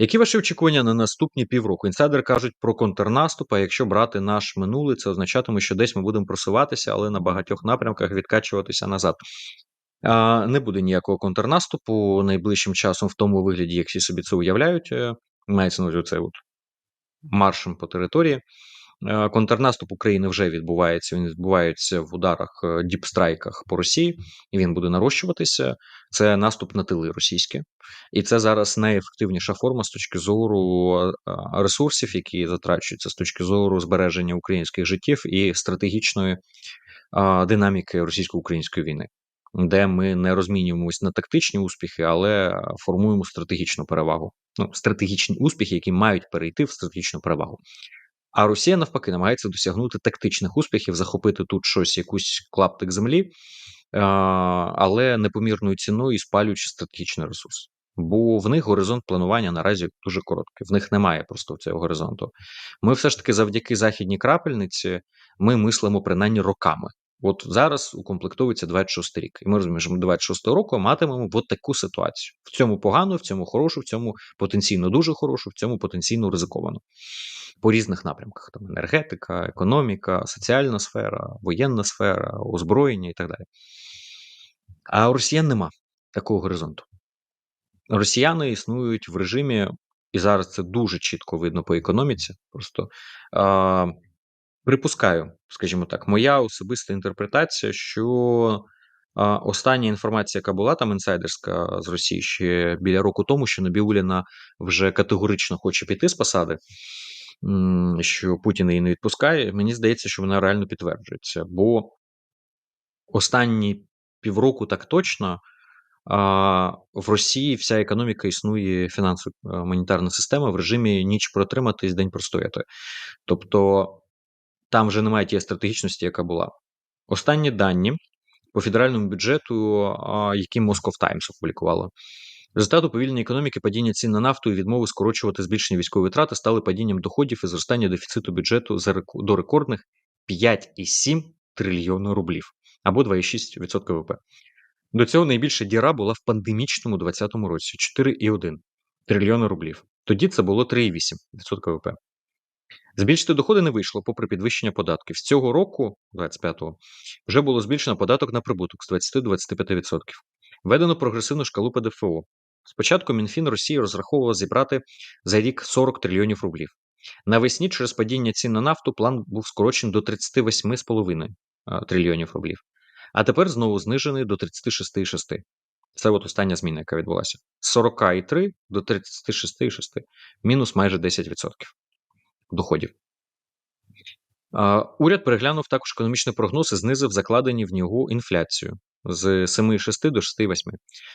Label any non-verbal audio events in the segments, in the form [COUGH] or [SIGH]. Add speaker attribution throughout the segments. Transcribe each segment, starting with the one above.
Speaker 1: Які ваші очікування на наступні півроку? Інсайдери кажуть про контрнаступ. А якщо брати наш минулий, це означатиме, що десь ми будемо просуватися, але на багатьох напрямках відкачуватися назад. Не буде ніякого контрнаступу найближчим часом в тому вигляді, як всі собі це уявляють. Е, мається на увазі це от маршем по території. Е, контрнаступ України вже відбувається. Він відбувається в ударах е, діпстрайках по Росії, і він буде нарощуватися. Це наступ на тили російські, і це зараз найефективніша форма з точки зору е, ресурсів, які затрачуються з точки зору збереження українських життів і стратегічної динаміки російсько-української війни. Де ми не розмінюємось на тактичні успіхи, але формуємо стратегічну перевагу. Ну, стратегічні успіхи, які мають перейти в стратегічну перевагу. А Росія навпаки намагається досягнути тактичних успіхів, захопити тут щось, якусь клаптик землі, але непомірною ціною і спалюючи стратегічний ресурс. Бо в них горизонт планування наразі дуже короткий. В них немає просто цього горизонту. Ми все ж таки, завдяки західній крапельниці, ми мислимо принаймні роками. От зараз укомплектовується 26 рік, і ми розуміємо, що ми 26 року матимемо от таку ситуацію: в цьому погано, в цьому хорошу, в цьому потенційно дуже хорошу, в цьому потенційно ризиковано по різних напрямках: там енергетика, економіка, соціальна сфера, воєнна сфера, озброєння і так далі. А у росіян нема такого горизонту. Росіяни існують в режимі, і зараз це дуже чітко видно по економіці. Просто припускаю, скажімо так, моя особиста інтерпретація, що остання інформація, яка була там інсайдерська з Росії ще біля року тому, що Набіуліна вже категорично хоче піти з посади що Путін її не відпускає, мені здається, що вона реально підтверджується. Бо останні півроку так точно в Росії вся економіка існує фінансово монетарна система в режимі ніч протриматись, день простояти. Тобто там вже немає тієї стратегічності, яка була. Останні дані по федеральному бюджету, які Moscow Times опублікувала, Результат уповільнення економіки, падіння цін на нафту і відмови скорочувати збільшення військової витрати стали падінням доходів і зростання дефіциту бюджету до рекордних 5,7 трильйона рублів або 2,6% ВВП. До цього найбільша діра була в пандемічному 2020 році 4,1 трильйона рублів. Тоді це було 3,8% ВВП. Збільшити доходи не вийшло, попри підвищення податків. З цього року, 25-го, вже було збільшено податок на прибуток з 20 до 25%. Введено прогресивну шкалу ПДФО. Спочатку МінФін Росії розраховував зібрати за рік 40 трильйонів рублів. Навесні через падіння цін на нафту план був скорочений до 38,5 трильйонів рублів, а тепер знову знижений до 36,6. Це от остання зміна, яка відбулася. З 40,3 до 36,6, мінус майже 10% доходів. Уряд переглянув також економічний прогноз і знизив закладені в нього інфляцію з 7,6 до 6,8.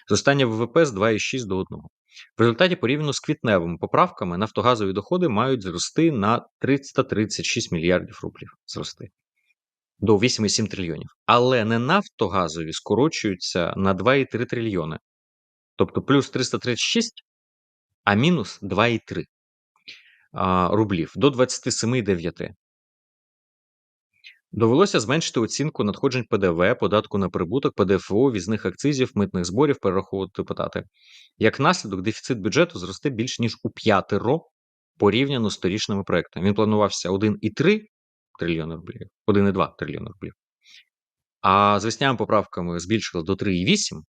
Speaker 1: Зростання ВВП з 2,6 до 1. В результаті порівняно з квітневими поправками нафтогазові доходи мають зрости на 336 мільярдів рублів. Зрости до 8,7 трильйонів. Але не нафтогазові скорочуються на 2,3 трильйони. Тобто плюс 336, а мінус 2,3 рублів до 27,9. Довелося зменшити оцінку надходжень ПДВ, податку на прибуток, ПДФО, візних акцизів, митних зборів, перераховувати депутати. Як наслідок, дефіцит бюджету зросте більш ніж у п'ятеро порівняно з торічними проектами. Він планувався 1,3 трильйони рублів, 1,2 трильйони рублів. А з весняними поправками збільшили до 3,8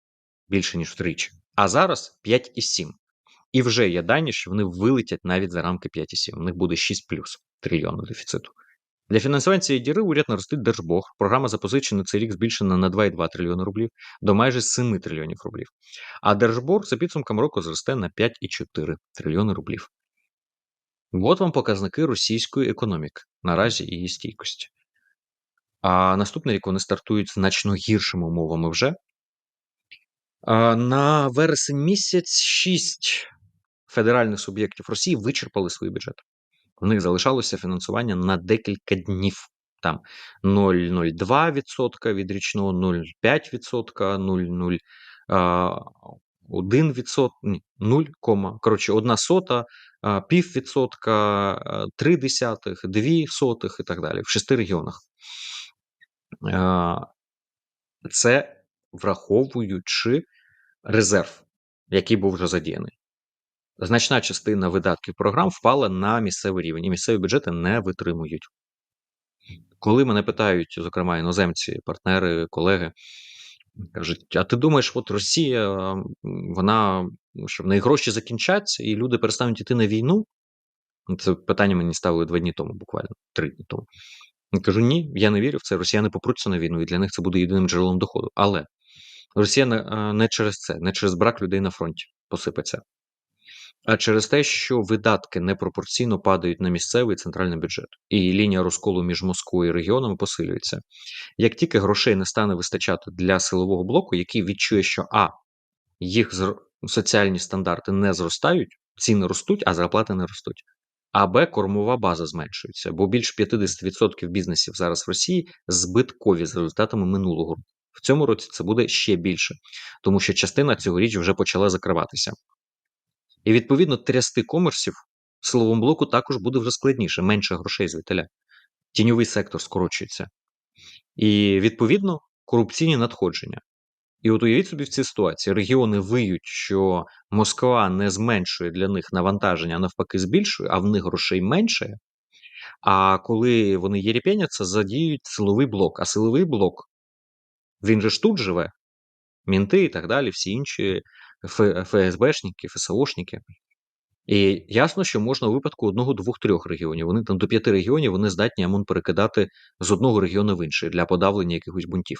Speaker 1: більше ніж втричі, а зараз 5,7. І вже є дані, що вони вилетять навіть за рамки 5,7. У них буде 6 плюс трильйону дефіциту. Для фінансування цієї діри уряд наростить держбог. Програма запозичень на цей рік збільшена на 2,2 трильйони рублів до майже 7 трильйонів рублів. А держборг за підсумком року зросте на 5,4 трильйони рублів. От вам показники російської економіки наразі її стійкості. А наступний рік вони стартують значно гіршими умовами вже. На вересень місяць 6 федеральних суб'єктів Росії вичерпали свої бюджети в них залишалося фінансування на декілька днів. Там 0,02% від річного, 0,5%, 0,01%, 0, коротше, одна сота, пів відсотка, три десятих, дві сотих і так далі в шести регіонах. Це враховуючи резерв, який був вже задіяний. Значна частина видатків програм впала на місцевий рівень, і місцеві бюджети не витримують. Коли мене питають, зокрема, іноземці, партнери, колеги, кажуть: а ти думаєш, от Росія, вона що в неї гроші закінчаться, і люди перестануть йти на війну? Це питання мені ставили два дні тому, буквально три дні тому. Я кажу: ні, я не вірю в це. Росіяни попруться на війну, і для них це буде єдиним джерелом доходу. Але Росія е, не через це, не через брак людей на фронті посипеться, а через те, що видатки непропорційно падають на місцевий центральний бюджет, і лінія розколу між Москвою і регіонами посилюється. Як тільки грошей не стане вистачати для силового блоку, який відчує, що а їх соціальні стандарти не зростають, ціни ростуть, а зарплати не ростуть. А Б кормова база зменшується, бо більш 50% бізнесів зараз в Росії збиткові з результатами минулого року. В цьому році це буде ще більше, тому що частина цьогоріч вже почала закриватися. І відповідно трясти комерсів силовому блоку також буде вже складніше, менше грошей звітеля. Тіньовий сектор скорочується. І відповідно корупційні надходження. І от уявіть собі в цій ситуації регіони виють, що Москва не зменшує для них навантаження, а навпаки, збільшує, а в них грошей менше. А коли вони єріпеняться, задіють силовий блок. А силовий блок він же ж тут живе, мінти і так далі, всі інші ФСБшники, ФСОшники. І ясно, що можна у випадку одного, двох, трьох регіонів. Вони там до п'яти регіонів вони здатні АМОН перекидати з одного регіону в інший для подавлення якихось бунтів.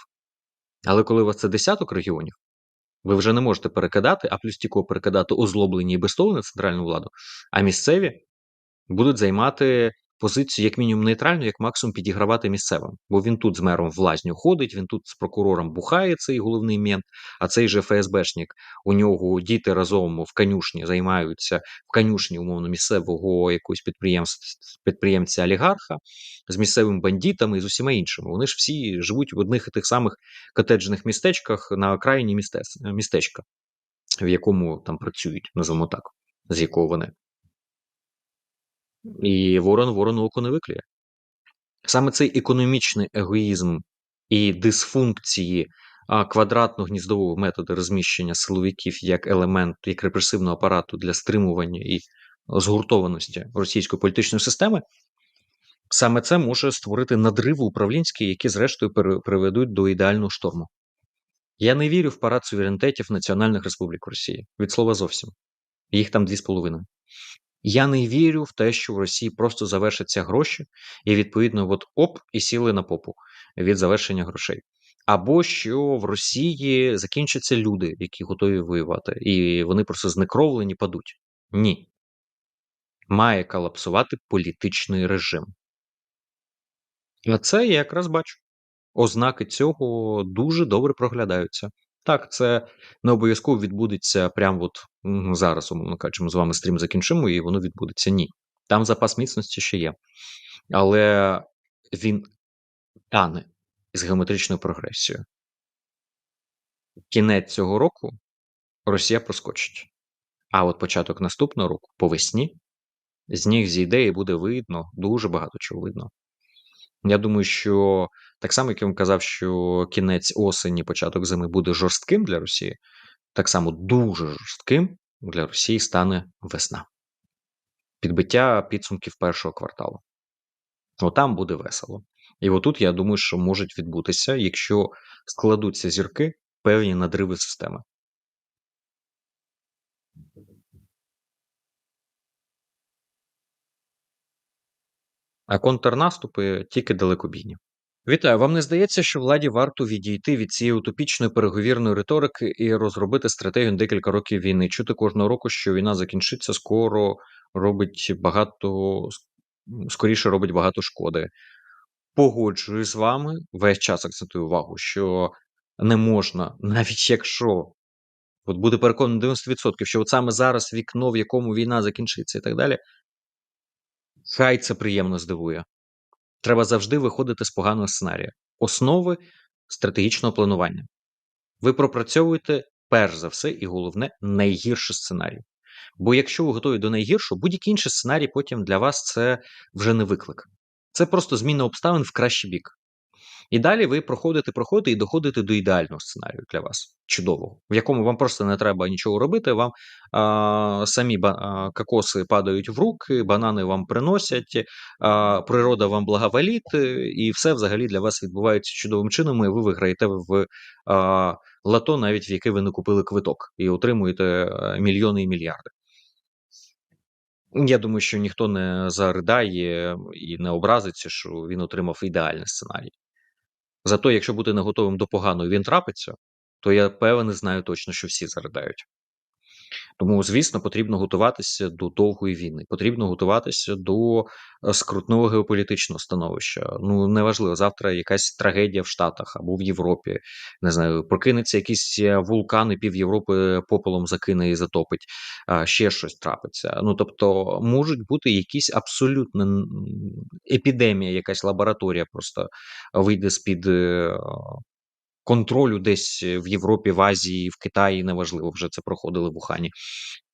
Speaker 1: Але коли у вас це десяток регіонів, ви вже не можете перекидати, а плюс тільки перекидати озлоблені і безстову центральну владу, а місцеві будуть займати позицію як мінімум нейтральну, як максимум підігравати місцевим. Бо він тут з мером в лазню ходить, він тут з прокурором бухає цей головний мент, а цей же ФСБшник, у нього діти разом в конюшні займаються в конюшні, умовно, місцевого якогось підприємця олігарха з місцевими бандитами і з усіма іншими. Вони ж всі живуть в одних і тих самих котеджних містечках на окраїні містечка, в якому там працюють, називаємо так, з якого вони. І ворон ворону око не виклює. Саме цей економічний егоїзм і дисфункції квадратно-гніздового методу розміщення силовиків як елемент як репресивного апарату для стримування і згуртованості російської політичної системи, саме це може створити надриви управлінські, які, зрештою, приведуть до ідеального шторму. Я не вірю в парад суверенітетів національних республік Росії. Від слова зовсім. Їх там дві з половиною. Я не вірю в те, що в Росії просто завершаться гроші, і відповідно, от оп, і сіли на попу від завершення грошей. Або що в Росії закінчаться люди, які готові воювати, і вони просто знекровлені падуть. Ні. Має колапсувати політичний режим. А це я якраз бачу. Ознаки цього дуже добре проглядаються. Так, це не обов'язково відбудеться прямо от зараз, умовно кажучи, ми з вами стрім закінчимо, і воно відбудеться. Ні. Там запас міцності ще є. Але він тане з геометричною прогресією. Кінець цього року Росія проскочить. А от початок наступного року, по весні, з них зійде і буде видно, дуже багато чого видно. Я думаю, що так само, як вам казав, що кінець осені, початок зими буде жорстким для Росії, так само дуже жорстким для Росії стане весна. Підбиття підсумків першого кварталу. Отам буде весело. І отут, я думаю, що можуть відбутися, якщо складуться зірки певні надриви системи. А контрнаступи тільки далекобійні. Вітаю, вам не здається, що владі варто відійти від цієї утопічної переговірної риторики і розробити стратегію на декілька років війни? Чути кожного року, що війна закінчиться, скоро робить багато скоріше робить багато шкоди. Погоджуюсь з вами весь час акцентую увагу, що не можна, навіть якщо от буде переконаний 90%, що от саме зараз вікно, в якому війна закінчиться, і так далі, хай це приємно здивує. Треба завжди виходити з поганого сценарія. Основи стратегічного планування. Ви пропрацьовуєте перш за все і головне найгірший сценарій. Бо якщо ви готові до найгіршого, будь-який інший сценарій потім для вас це вже не виклик. Це просто зміна обставин в кращий бік. І далі ви проходите, проходите і доходите до ідеального сценарію для вас, чудового, в якому вам просто не треба нічого робити. Вам а, самі ба, кокоси падають в руки, банани вам приносять, а, природа вам благоволить, і все взагалі для вас відбувається чудовим чином. І ви виграєте в а, лато, навіть в яке ви не купили квиток, і отримуєте е, мільйони і мільярди. Я думаю, що ніхто не заридає і не образиться, що він отримав ідеальний сценарій. Зато, якщо бути не готовим до поганого, він трапиться, то я певен, знаю точно, що всі заридають. Тому, звісно, потрібно готуватися до довгої війни, потрібно готуватися до е, скрутного геополітичного становища. Ну неважливо, завтра якась трагедія в Штатах або в Європі. Не знаю, прокинеться якийсь е, вулкан і пів Європи попелом закине і затопить, а ще щось трапиться. Ну тобто, можуть бути якісь абсолютно епідемія, якась лабораторія просто вийде з під е, контролю десь е, в Європі, в Азії, в Китаї, неважливо, вже це проходили в Ухані,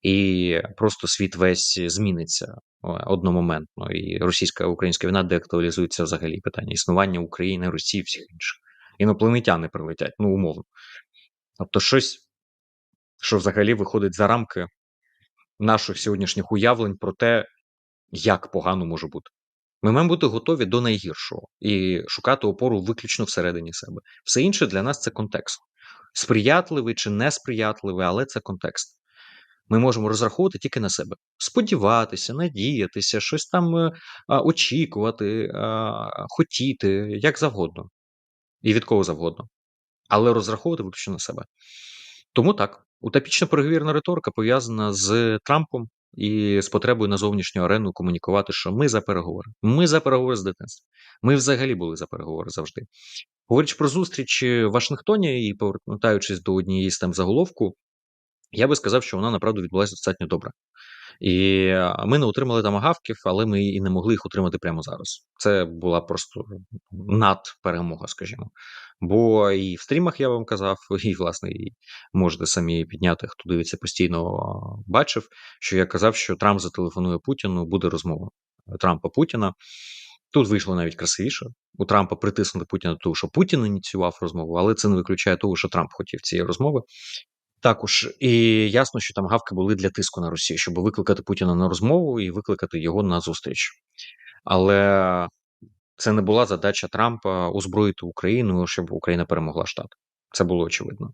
Speaker 1: і просто світ весь зміниться одномоментно. І російська українська війна деактуалізується взагалі питання існування України, Росії, всіх інших. Інопланетяни прилетять, ну умовно. Тобто, щось, що взагалі виходить за рамки наших сьогоднішніх уявлень про те, як погано може бути. Ми маємо бути готові до найгіршого і шукати опору виключно всередині себе. Все інше для нас це контекст. Сприятливий чи несприятливий, але це контекст. Ми можемо розраховувати тільки на себе, сподіватися, надіятися, щось там е, очікувати, хотіти, як завгодно, і від кого завгодно, але розраховувати виключно на себе. Тому так, утопічна переговірна риторика пов'язана з Трампом, і з потребою на зовнішню арену комунікувати, що ми за переговори. Ми за переговори з дитинства. Ми взагалі були за переговори завжди. Говорячи про зустріч в Вашингтоні і повертаючись до однієї з тем заголовку, я би сказав, що вона направду відбулася достатньо добре. І ми не отримали там агавків, але ми і не могли їх отримати прямо зараз. Це була просто надперемога, скажімо. Бо і в стрімах я вам казав, [LAUGHS] і власне і можете самі підняти, хто дивиться постійно, бачив, що я казав, що Трамп зателефонує Путіну, буде розмова Трампа Путіна. Тут вийшло навіть красивіше. У Трампа притиснути Путіна до того, що Путін ініціював розмову, але це не виключає того, що Трамп хотів цієї розмови. Також і ясно, що там гавки були для тиску на Росію, щоб викликати Путіна на розмову і викликати його на зустріч. Але це не була задача Трампа озброїти Україну, щоб Україна перемогла штат. Це було очевидно.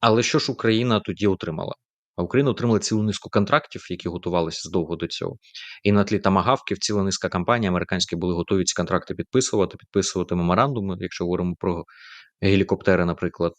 Speaker 1: Але що ж Україна тоді отримала? А Україна отримала цілу низку контрактів, які готувалися здовго до цього. І на тлі тамагавків ціла низка компаній американські були готові ці контракти підписувати, підписувати меморандуми, якщо говоримо про гелікоптери, наприклад.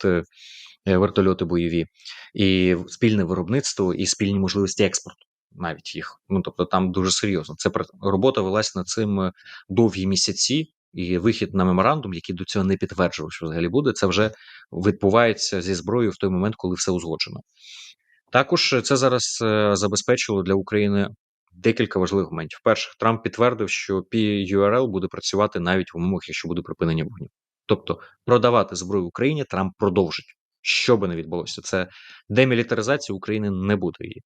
Speaker 1: Е, вертольоти бойові, і спільне виробництво, і спільні можливості експорту. Навіть їх, ну тобто там дуже серйозно. Це робота велась над цим е, довгі місяці, і вихід на меморандум, який до цього не підтверджував, що взагалі буде, це вже відбувається зі зброєю в той момент, коли все узгоджено. Також це зараз е, забезпечило для України декілька важливих моментів. Перше, Трамп підтвердив, що PURL буде працювати навіть в умовах, якщо буде припинення вогню. Тобто продавати зброю Україні Трамп продовжить що би не відбулося, це демілітаризація України не буде її,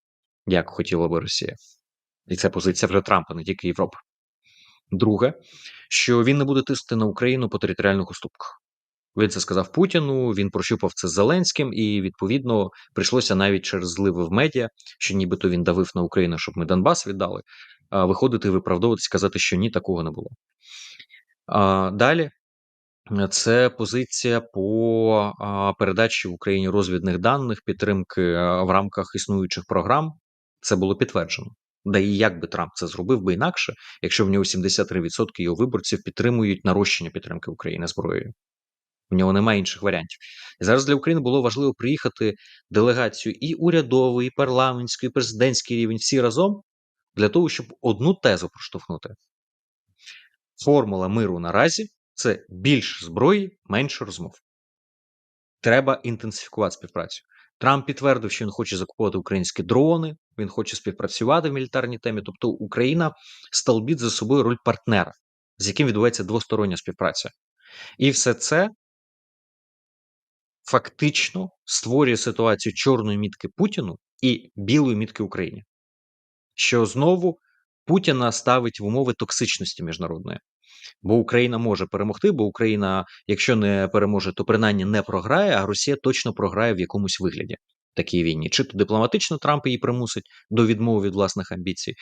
Speaker 1: як хотіла би Росія. І це позиція вже Трампа, не тільки Європи. Друге, що він не буде тиснути на Україну по територіальних уступках. Він це сказав Путіну, він прощупав це з Зеленським, і відповідно прийшлося навіть через зливи в медіа, що нібито він давив на Україну, щоб ми Донбас віддали, виходити і виправдовуватися, сказати, що ні, такого не було. Далі це позиція по передачі в Україні розвідних даних, підтримки в рамках існуючих програм. Це було підтверджено. Да і як би Трамп це зробив би інакше, якщо в нього 73% його виборців підтримують нарощення підтримки України зброєю. В нього немає інших варіантів. І зараз для України було важливо приїхати делегацію і урядовий, і парламентський, і президентський рівень всі разом для того, щоб одну тезу проштовхнути. Формула миру наразі це більше зброї, менше розмов. Треба інтенсифікувати співпрацю. Трамп підтвердив, що він хоче закупувати українські дрони, він хоче співпрацювати в мілітарній темі. Тобто Україна столбить за собою роль партнера, з яким відбувається двостороння співпраця. І все це фактично створює ситуацію чорної мітки Путіну і білої мітки Україні, що знову Путіна ставить в умови токсичності міжнародної. Бо Україна може перемогти, бо Україна, якщо не переможе, то принаймні не програє, а Росія точно програє в якомусь вигляді такій війні. Чи то дипломатично Трамп її примусить до відмови від власних амбіцій,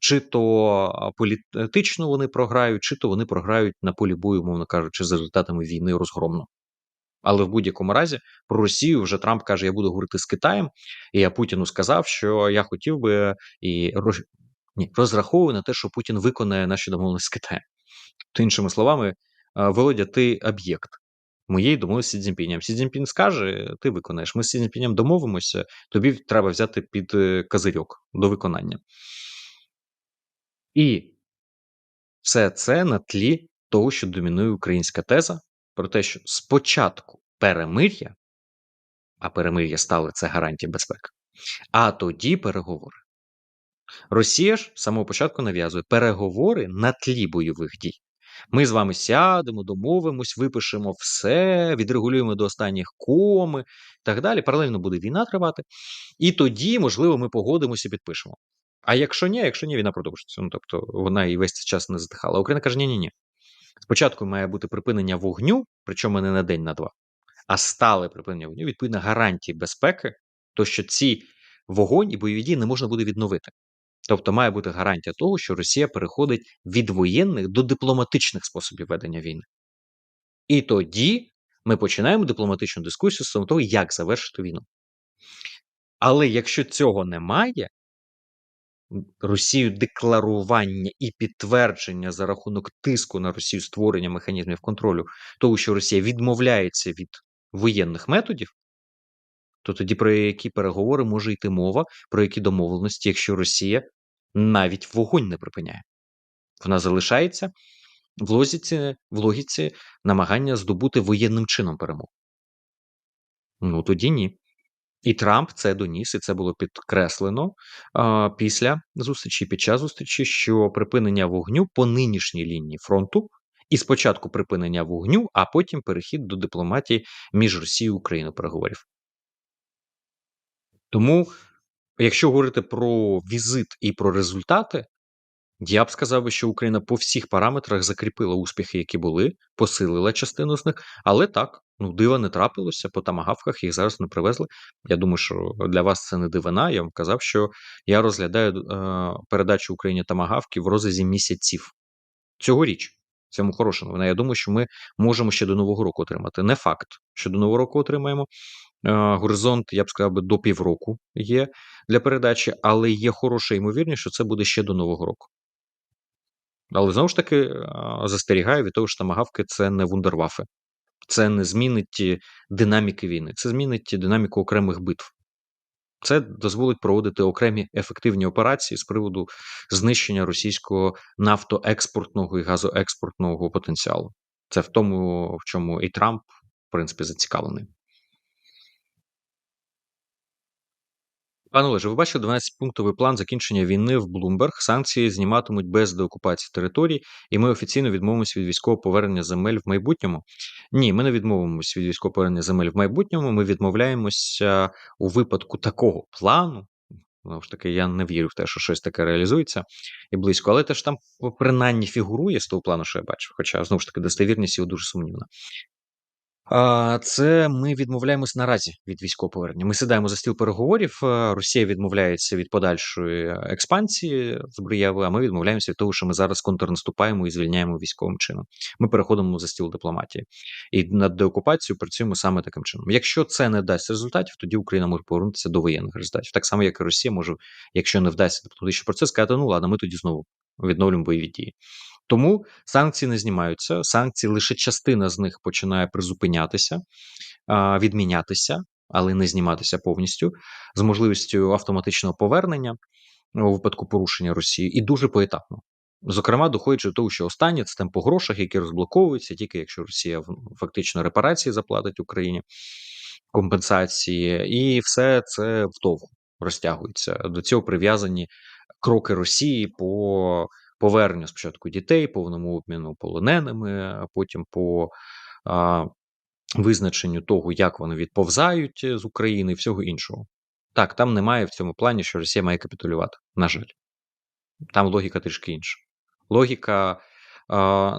Speaker 1: чи то політично вони програють, чи то вони програють на полі бою, мовно кажучи, за результатами війни розгромно. Але в будь-якому разі про Росію вже Трамп каже: Я буду говорити з Китаєм, і я Путіну сказав, що я хотів би і ні, розраховую на те, що Путін виконає наші домовленості з Китаєм. То іншими словами, Володя, ти об'єкт моєї домовленості з Цзіньпінем. Сі Цзіньпін скаже, ти виконаєш. Ми з Сі домовимося, тобі треба взяти під е, козирьок до виконання. І все це на тлі того, що домінує українська теза про те, що спочатку перемир'я, а перемир'я стали це гарантія безпеки, а тоді переговори. Росія ж з самого початку нав'язує переговори на тлі бойових дій. Ми з вами сядемо, домовимось, випишемо все, відрегулюємо до останніх коми і так далі. Паралельно буде війна тривати, і тоді, можливо, ми погодимося і підпишемо. А якщо ні, якщо ні, війна продовжиться. Ну тобто вона і весь цей час не здихала. Україна каже: ні, ні, ні. Спочатку має бути припинення вогню, причому не на день, на два, а стале припинення вогню, відповідно, гарантії безпеки, то що ці вогонь і бойові дії не можна буде відновити. Тобто має бути гарантія того, що Росія переходить від воєнних до дипломатичних способів ведення війни. І тоді ми починаємо дипломатичну дискусію стосовно того, як завершити війну. Але якщо цього немає, Росію декларування і підтвердження за рахунок тиску на Росію створення механізмів контролю, того, що Росія відмовляється від воєнних методів, то тоді про які переговори може йти мова, про які домовленості, якщо Росія навіть вогонь не припиняє. Вона залишається в логіці, в логіці намагання здобути воєнним чином перемогу. Ну тоді ні. І Трамп це доніс, і це було підкреслено а, після зустрічі, під час зустрічі, що припинення вогню по нинішній лінії фронту, і спочатку припинення вогню, а потім перехід до дипломатії між Росією і Україною переговорів. Тому Якщо говорити про візит і про результати, я б сказав би, що Україна по всіх параметрах закріпила успіхи, які були, посилила частину з них, але так, ну дива не трапилося, по тамагавках їх зараз не привезли. Я думаю, що для вас це не дивина. Я вам казав, що я розглядаю е, передачу Україні тамагавки в розрізі місяців цьогоріч. Цьому хороша новина. Я думаю, що ми можемо ще до нового року отримати. Не факт, що до нового року отримаємо, горизонт, я б сказав, би, до півроку є для передачі, але є хороша ймовірність, що це буде ще до Нового року. Але знову ж таки застерігаю від того, що тамагавки це не вундервафи. Це не змінить динаміки війни, це змінить динаміку окремих битв. Це дозволить проводити окремі ефективні операції з приводу знищення російського нафтоекспортного і газоекспортного потенціалу. Це в тому, в чому і Трамп, в принципі, зацікавлений. Пане Олеже, ви бачите 12-пунктовий план закінчення війни в Блумберг. Санкції зніматимуть без деокупації територій, і ми офіційно відмовимося від військового повернення земель в майбутньому. Ні, ми не відмовимося від військового повернення земель в майбутньому. Ми відмовляємося у випадку такого плану. Знову ж таки, я не вірю в те, що щось таке реалізується і близько, але теж там принаймні фігурує з того плану, що я бачив. Хоча знову ж таки достовірність його дуже сумнівна. Це ми відмовляємось наразі від військового повернення. Ми сідаємо за стіл переговорів. Е, Росія відмовляється від подальшої експансії зброєвої, а ми відмовляємося від того, що ми зараз контрнаступаємо і звільняємо військовим чином. Ми переходимо за стіл дипломатії і над деокупацією працюємо саме таким чином. Якщо це не дасть результатів, тоді Україна може повернутися до воєнних результатів. Так само, як і Росія може, якщо не вдасться дипломатичний процес, сказати, ну ладно, ми тоді знову відновлюємо бойові дії. Тому санкції не знімаються. Санкції лише частина з них починає призупинятися, відмінятися, але не зніматися повністю з можливістю автоматичного повернення у випадку порушення Росії, і дуже поетапно. Зокрема, доходячи до того, що останнє це там по грошах, які розблоковуються, тільки якщо Росія фактично репарації заплатить Україні, компенсації, і все це вдовго розтягується. До цього прив'язані кроки Росії по поверненню спочатку дітей, повному обміну полоненими, а потім по а, визначенню того, як вони відповзають з України і всього іншого. Так, там немає в цьому плані, що Росія має капітулювати. На жаль, там логіка трішки інша. Логіка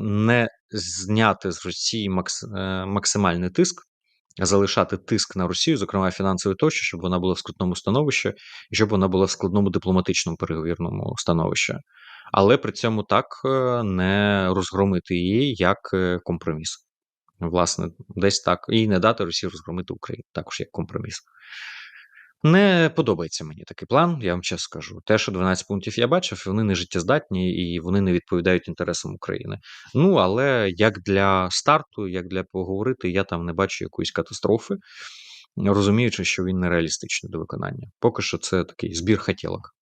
Speaker 1: не зняти з Росії макс, е, максимальний тиск, залишати тиск на Росію, зокрема фінансовий тощо, щоб вона була в скрутному становищі, і щоб вона була в складному дипломатичному переговірному становищі. Але при цьому так е, не розгромити її як е, компроміс. Власне, десь так. І не дати Росії розгромити Україну, також як компроміс. Не подобається мені такий план, я вам чесно скажу. Те, що 12 пунктів я бачив, вони не життєздатні і вони не відповідають інтересам України. Ну, але як для старту, як для поговорити, я там не бачу якоїсь катастрофи, розуміючи, що він нереалістичний до виконання. Поки що це такий збір хотілок.